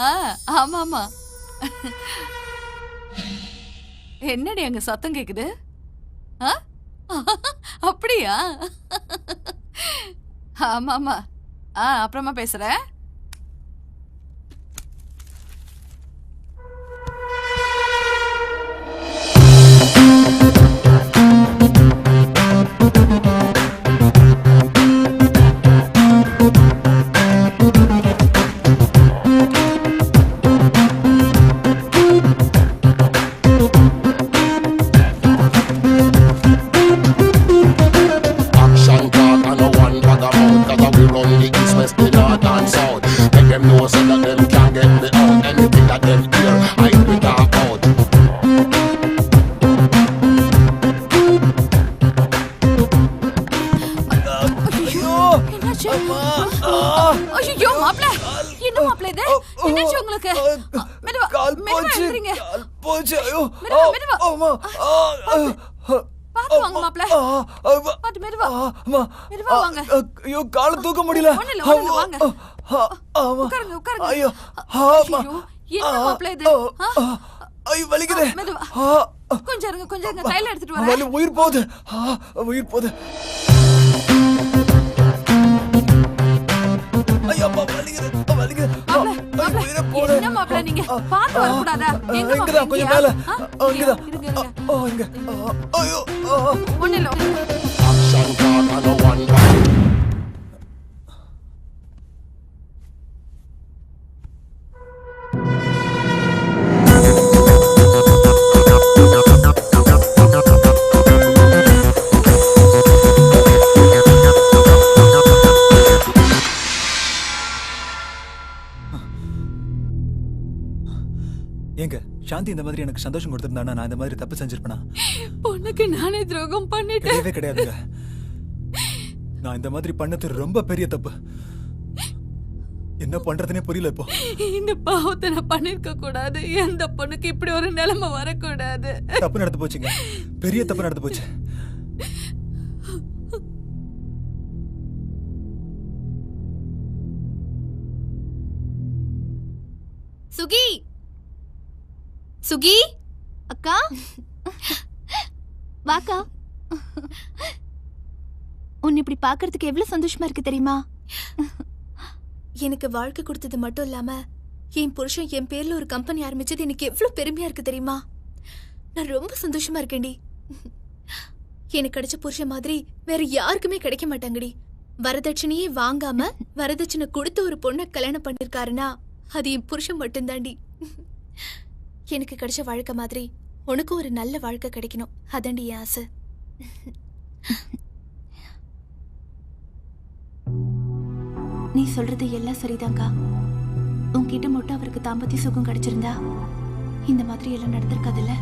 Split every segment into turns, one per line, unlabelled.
ஆ ஆமா என்னடி அங்க சத்தம் கேக்குது? ஆ? அப்படியா? ஆமாமா. ஆ அப்புறமா பேசுறேன். ஐயோ மாப்ள என்ன மாப்ள இது என்னாச்சு உங்களுக்கு மெதுவா
கால் போச்சு கால் போச்சு ஐயோ
மெதுவா.
அம்மா
பாத்து வாங்க மாப்ள. பாத்து மெதுவா
அம்மா.
மெதுவா வாங்க.
ஐயோ கால தூக்க முடியல
இல்ல, வாங்க.
ஆமா.
உட்காருங்க உட்காருங்க
ஐயோ ஆமா.
என்ன மாப்ள இது
ஐயோ வலிக்குது
மெதுவா. கொஞ்சம் இருங்க கொஞ்சம் இருங்க தைல எடுத்துட்டு வரேன்
உயிர் போகுது உயிர் போகுது ஐயோ அப்பா வலிக்குது வலிக்குது. உயிரே போகுது.
என்ன மாப்ள நீங்க? பாத்து
ஆ,
வரக்கூடாதா?
ஆ,
எங்க மாப்ள
கொஞ்சம்? மேல.
இருங்க
ஆ, இங்க ஐயோ
ஒண்ணு இல்ல இல்ல.
Action talk and no one
சாந்தி இந்த மாதிரி எனக்கு சந்தோஷம் கொடுத்திருந்தானா? நான் இந்த மாதிரி தப்பு செஞ்சிருப்பேனா?
பொண்ணுக்கு நானே துரோகம் பண்ணிட்டேன்.
கிடையவே கிடையாதுங்க. நான் இந்த மாதிரி பண்ணது ரொம்ப பெரிய தப்பு. என்ன பண்றதுனே புரியல இப்போ.
இந்த பாவத்தை நான் பண்ணிருக்க கூடாது. எந்த பொண்ணுக்கு இப்படி ஒரு நிலைமை வரக்கூடாது.
தப்பு நடந்து போச்சுங்க. பெரிய தப்பு நடந்து போச்சு.
சுகி! சுகி? அக்கா? வாக்கா. உன்னை இப்படி பாக்குறதுக்கு எவ்வளவு சந்தோஷமா இருக்கு தெரியுமா?
எனக்கு வாழ்க்கை கொடுத்தது மட்டும் இல்லாம என் புருஷன் என் பேர்ல ஒரு கம்பெனி ஆரம்பிச்சது எனக்கு எவ்வளவு பெருமையா இருக்கு தெரியுமா? நான் ரொம்ப சந்தோஷமா இருக்கேன்டி. எனக்கு கிடைச்ச புருஷன் மாதிரி வேற யாருக்குமே கிடைக்க மாட்டாங்கடி. வரதட்சணையே வாங்காம வரதட்சணை கொடுத்து ஒரு பொண்ணை கல்யாணம் பண்ணிருக்காருன்னா அது என் புருஷன் மட்டும்தாண்டி எனக்கு கிடைச்ச வாழ்க்கை மாதிரி உனக்கும் ஒரு நல்ல வாழ்க்கை கிடைக்கணும். அதாண்டி என் ஆசை.
நீ சொல்றது எல்லாம் சரிதாங்க்கா உன்கிட்ட மட்டும் அவருக்கு தாம்பத்திய சுகம் கிடைச்சிருந்தா இந்த மாதிரி எல்லாம் நடந்திருக்காதுல்ல?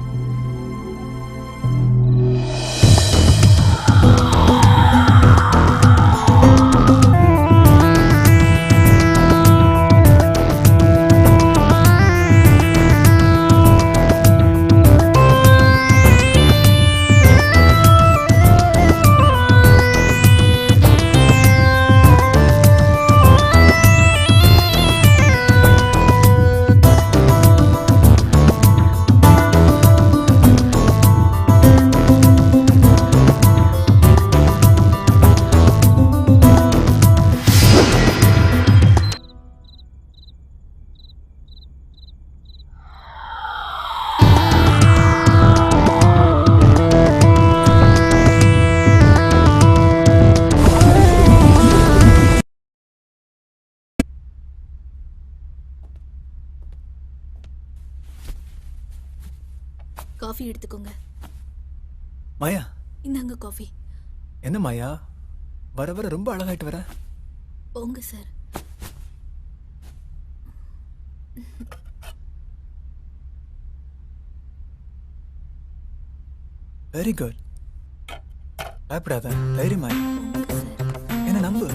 காஃபி எடுத்துக்கோங்க.
மாயா?
இந்தாங்க காஃபி.
என்ன மாயா? வர வர ரொம்ப அழகாயிட்டு வர.
போங்க சார்.
வெரி குட் பயப்படாத தைரியமாய். என்ன நம்பு?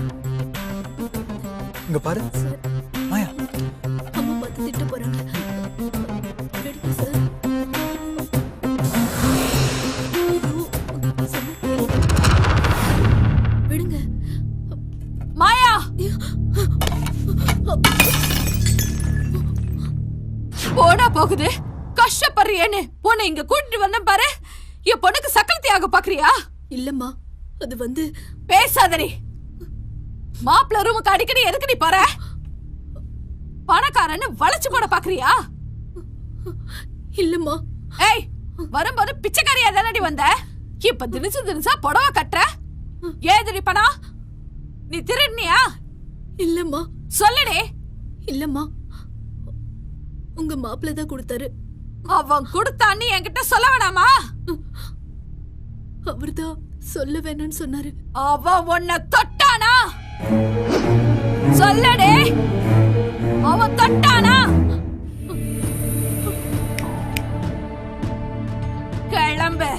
இங்க பாரு.
போடா போகுது. கஷ்டப்படுறியேன்னு. உன்னை இங்க கூட்டிட்டு வந்தேன் பாரு. என் பொண்ணுக்கு சக்கரத்தியாக பாக்குறியா?
இல்லம்மா அது வந்து
பேசாதடி. மாப்பிள்ள ரூமுக்கு அடிக்கடி எதுக்கு நீ போற? பணக்காரன்னு வளைச்சு போட பாக்குறியா?
இல்லம்மா.
ஏய் வரும்போது பிச்சைக்காரியா தானடி வந்த? இப்ப தினிசு தினிசா புடவை கட்டுற? ஏதுடி பணம்? நீ திருடுனியா?
இல்லம்மா.
சொல்லுடி.
இல்லம்மா. உங்க மாப்பிள்ள தான் கொடுத்தாரு.
அவன் கொடுத்தான்னு என்கிட்ட சொல்ல வேணாமா?
அவர்தான் சொல்ல வேணாம்னு சொன்னாரு.
அவன் உன்னை தொட்டானா? சொல்லடே. அவன் தொட்டானா? கிளம்பு.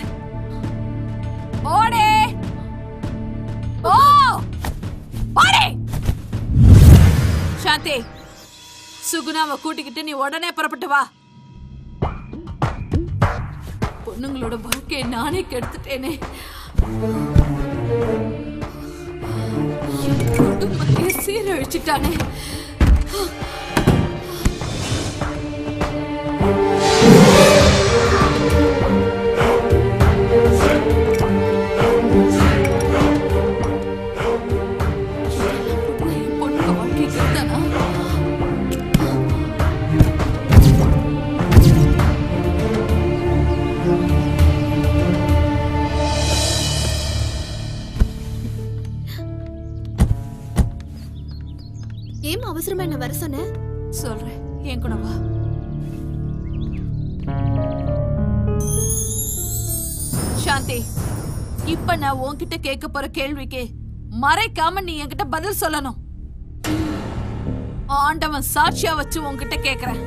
ஓடே. ஓ. ஓடே. சாந்தி. சுகுணாவை கூட்டிக்கிட்டு நீ உடனே புறப்பட்டு வா. பொண்ணுங்களோட வாழ்க்கையை நானே கெடுத்துட்டேனே. என் குடும்பத்தையே சீரழிச்சிட்டானே.
அவசரமா என்ன வர சொன்ன?
சொல்றேன். என் கூட வா. சாந்தி இப்ப நான் உன்கிட்ட கேட்க போற கேள்விக்கு மறைக்காம நீ என்கிட்ட பதில் சொல்லணும். ஆண்டவன் சாட்சியா வச்சு உன்கிட்ட கேக்குறேன்.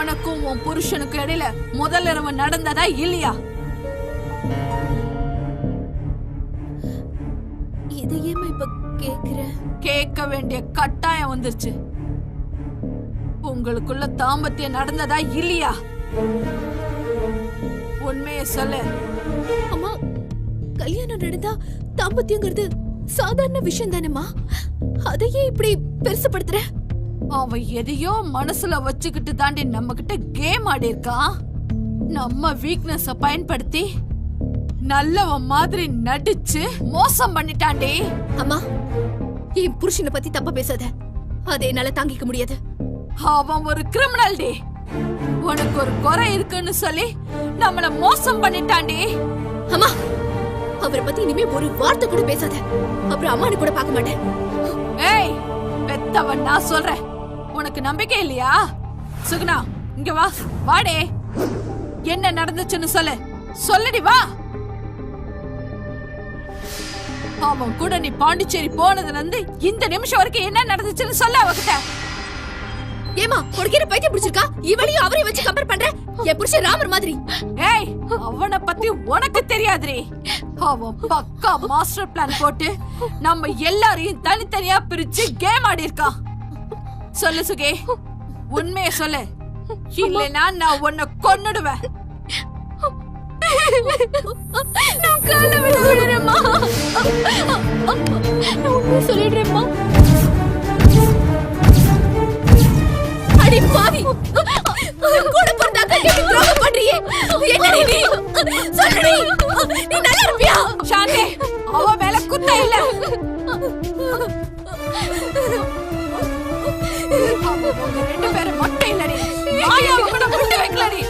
உனக்கும் உன் புருஷனுக்கும் இடையில முதல் இரவு நடந்ததா இல்லையா?
இதை ஏமா இப்ப கேக்குற
கேட்க வேண்டிய கட்டாயம் வந்துருச்சு. உங்களுக்குள்ள தாம்பத்தியம் நடந்ததா இல்லையா? உண்மையை சொல்லு.
அம்மா கல்யாணம் நடந்தா தாம்பத்தியங்கிறது சாதாரண விஷயம் தானேம்மா அதையே இப்படி பெருசுப்படுத்துற?
அவன் எதையோ மனசுல வச்சுக்கிட்டு தாண்டி நம்ம கிட்ட கேம் ஆடி இருக்கான் நம்ம வீக்னஸ பயன்படுத்தி நல்லவன் மாதிரி நடிச்சு மோசம் பண்ணிட்டான்டி.
அம்மா என் புருஷனை பத்தி தப்பா பேசாத. அதை என்னால தாங்கிக்க முடியாது.
அவன் ஒரு கிரிமினல் டி. உனக்கு ஒரு குறை இருக்குன்னு சொல்லி நம்மள மோசம் பண்ணிட்டான்டி.
அம்மா அவரை பத்தி இனிமே ஒரு வார்த்தை கூட பேசாத. அப்புறம் அம்மானு கூட பார்க்க மாட்டேன்.
ஏய் பெத்தவன் நான் சொல்றேன். உனக்கு நம்பிக்கை இல்லையா? சுகுணா இங்க வா வாடே. என்ன நடந்துச்சுன்னு சொல்லு. சொல்லுடி வா. அவன் கூட நீ பாண்டிச்சேரி போனதுல இருந்து இந்த நிமிஷம் வரைக்கும் என்ன நடந்துச்சுன்னு சொல்ல அவகிட்ட.
ஏமா என்ன பைத்தியம் பிடிச்சிருக்கா? இவளையும் அவரையும் வச்சு கம்பேர் பண்ற? என் புருஷன் ராமர் மாதிரி.
ஏய் அவனை பத்தி உனக்கு தெரியாதுரி அவன் பக்கா மாஸ்டர் பிளான் போட்டு நம்ம எல்லாரையும் தனித்தனியா பிரிச்சு கேம் ஆடி இருக்கான் சொல்லு சுகே உண்மைய சொல்லு. இல்லைன்னா நான் உன்னை கொன்னுடுவேன்.
நான் கால விட விடுறேம்மா. நான் உண்மையை சொல்லிடுறேம்மா. அடி பாவி. கூட பிறந்த அக்கா துரோகம் பண்றியே. என்னடி நீ? சொல்லுடி. நீ நல்லா இருப்பியா?
அவ மேல குத்த இல்ல. ரெண்டு பேரும் மட்டும் இல்லடி. ஆயா கூட விட்டு வைக்கலடி.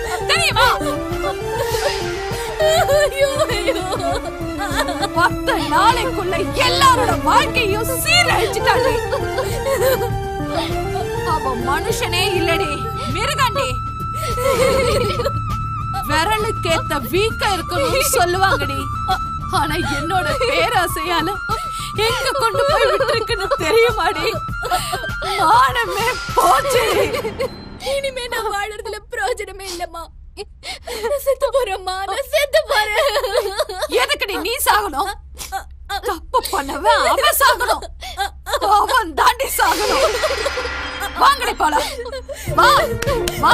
பத்து நாளைக்குள்ள எல்லாரோட வாழ்க்கையும் சீரழிச்சிட்டாடி அவ மனுஷனே இல்லடி மிருகண்டி. விரலுக்கேத்த வீக்க இருக்கணும்னு சொல்லுவாங்கடி. ஆனா என்னோட பேராசையால எங்க கொண்டு போய் விட்டுருக்குன்னு தெரியுமாடி? மானமே போச்சு.
இனிமே நான் வாழறதுல பிரயோஜனமே இல்லம்மா. செத்து போறேம்மா நான் செத்து போறேன்.
எதுக்குடி நீ சாகணும்? தப்பு பண்ணவன் அவன் சாகணும். அவன் தாண்டி சாகணும். வாங்கடி போலாம். வா வா